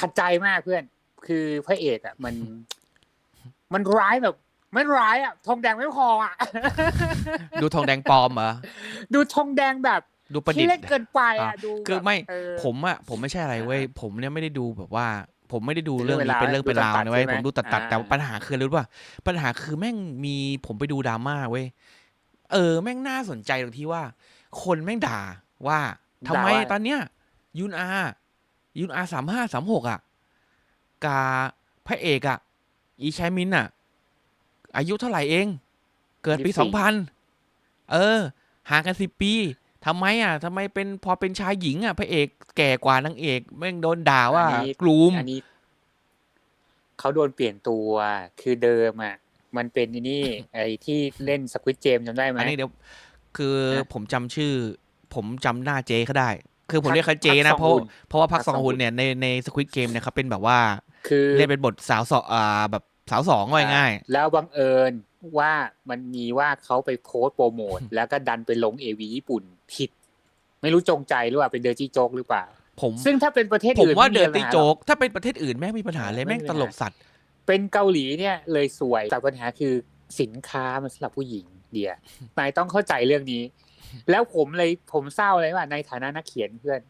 ขัดใจมากเพื่อน คือพระเอกอะ มัน มันร้ายแบบไม่ร้ายอะทองแดงไม่พออะ ดูทองแดงปลอมเหรอดูทองแดงแบบดูประดิที่ษเล่นฐ์เกินไปอะอะดูคือแบบไม่เออผมอะผมไม่ใช่อะไรเว้ยอ่าผมเนี่ยไม่ได้ดูแบบว่า ผมไม่ได้ดูเป็นเรื่องนี้เรื่องเป็นเรื่องเวเป็นลาราวนะเว้ยดูตัดๆผมดูตัดตัดๆแต่ใช่ไหมปัญหาคืออะไรรู้ป่ะปัญหาคือแม่งมีผมไปดูดราม่าเว้ยเออแม่งน่าสนใจตรงที่ว่า คนแม่งด่าว่าทำไมด่าว่าตอนเนี้ยยุนอา ยุนอาสามห้าสามหกอะกาพระเอกอะอีชายมินอะอายุเท่าไหร่เอง เกิดปีสองพันเออห่างกันสิบปีทำไมอะทำไมเป็นพอเป็นชายหญิงอะพระเอกแก่กว่านางเอกแม่งโดนด่าว่าอันนี้กลูมอันนี้เขาโดนเปลี่ยนตัวคือเดิมอะมันเป็นไอ้นี่ไอ้ที่เล่นสควิตเจมจำได้ไหมอันนี้เดี๋ยว คือนะผมจำชื่อ ผมจำหน้าเจเขาได้ คือผมพักเรียกเขาเจพันะกเพราะซองฮุนเพราะว่าพักพักซองซองฮุฮุนนเนี่ยในในสควิตเกมเนี่ยเขาเป็นแบบว่า คือเล่นเป็นบทสาวสองอ่าแบบสาวสองว่าง่าย แล้วบังเอิญว่ามันมีว่าเขาไปโพสต์โปรโมท แล้วก็ดันไปลงเอวีญี่ปุ่นผิด ไม่รู้จงใจหรือว่าเป็นเดอร์จี้โจ๊กหรือเปล่า ผมซึ่งถ้าเป็นประเทศผมอื่นว่าไม่เดมีอร์ตี้ปัญหาหรโจ๊อกกถ้าเป็นประเทศอื่นแม่งมีปัญหาเลยไม่แม่งมีตปัญหาลกสัตว์ เป็นเกาหลีเนี่ยเลยสวยแต่ปัญหาคือสินค้ามันสำหรับผู้หญิงเดียนายต้องเข้าใจเรื่องนี้ แล้วผมเลยผมเศร้าเลยว่าในฐานะนักเขียนเพื่อน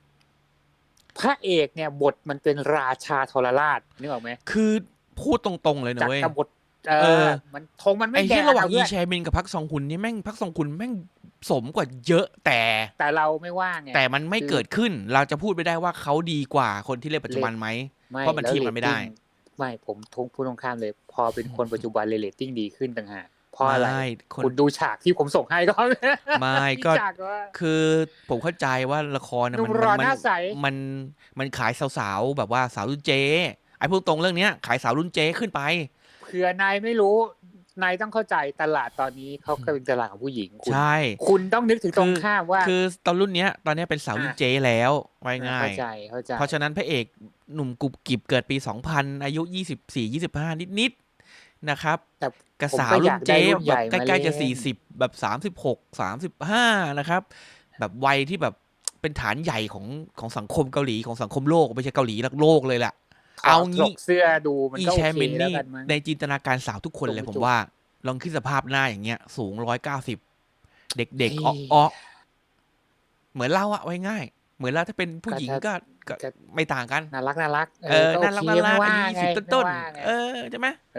พระเอกเนี่ย บทมันเป็นราชาทรราชนึกออกไหมคือพูดตรงๆเลยนะจากเว้ยกบฏเอเอออ มันธงมันไม่ไอ้แดที่งระหว่างอะอีเพื่อนแชมินกับพักซองฮุนนี่แม่งพักซองฮุนแม่งสมกว่าเยอะแต่ แต่เราไม่ว่างไงแต่มันไม่คือเกิดขึ้น เราจะพูดไม่ได้ว่าเขาดีกว่าคนที่เล่นปัจจุบันไหมเพราะมันแล้วเทียบกันไม่ได้เรตติ้งไม่ผมทุกพูดตรงข้ามเลย พอเป็นคนปัจจุบันเลยเรตติ้งดีขึ้นต่างหาก เพราะอะไรไม่คนคุณดูฉากที่ผมส่งให้ก็ไม่ก็ฉากว่าคือผมเข้าใจว่าละครน่ะหนุ่มันมรอมัหน้าใสมันมันขายสาวๆแบบว่าสาวรุ่นเจไอ้พูดตรงเรื่องเนี้ย ขายสาวรุ่นเจขึ้นไปเผื่อนายไม่รู้นายต้องเข้าใจตลาดตอนนี้เขาก็เป็นตลาดของผู้หญิงคุณใช่ คุณต้องนึกถึงตรงคือข้ามว่า คือตอนรุ่นเนี้ย ตอนเนี้ยเป็นสาวรุ่นอะเจแล้วไว้ง่าเข้ายใจเข้าใจเพราะฉะนั้นพระเอกหนุ่มกรุบกริบเกิดปี 2000 อายุ 24 25 นิดๆ นะครับแต่กระผมสาวก็อรุ่ยานกเจได้รุ่นแบใหญ่บใกมาล้ๆจะเล่น40แบบ36 35นะครับ แบบวัยที่แบบเป็นฐานใหญ่ของของสังคมเกาหลีของสังคมโลกไม่ใช่เกาหลีโลกเลยแหละเอางี้ถกเสื้อดูมันอีก็โอแชเคมินแล้วนี่กันมั้งในจินตนาการสาวทุกคนเลยจุ๊บผมจุ๊บว่า ลองคิดสภาพหน้าอย่างเงี้ย สูง190เด็กๆเฮ้อ้อยอ้อเหมือนเราอะไว้ง่าย เหมือนเราถ้าเป็นผู้หญิงก็ก็ถ้าก็ไม่ต่างกันน่ารักน่ารักเออก็น่ารักโอน่าเครักไม่ว่าอายุไงยี่สิบต้นไม่ว่าไงๆเออใช่ไหม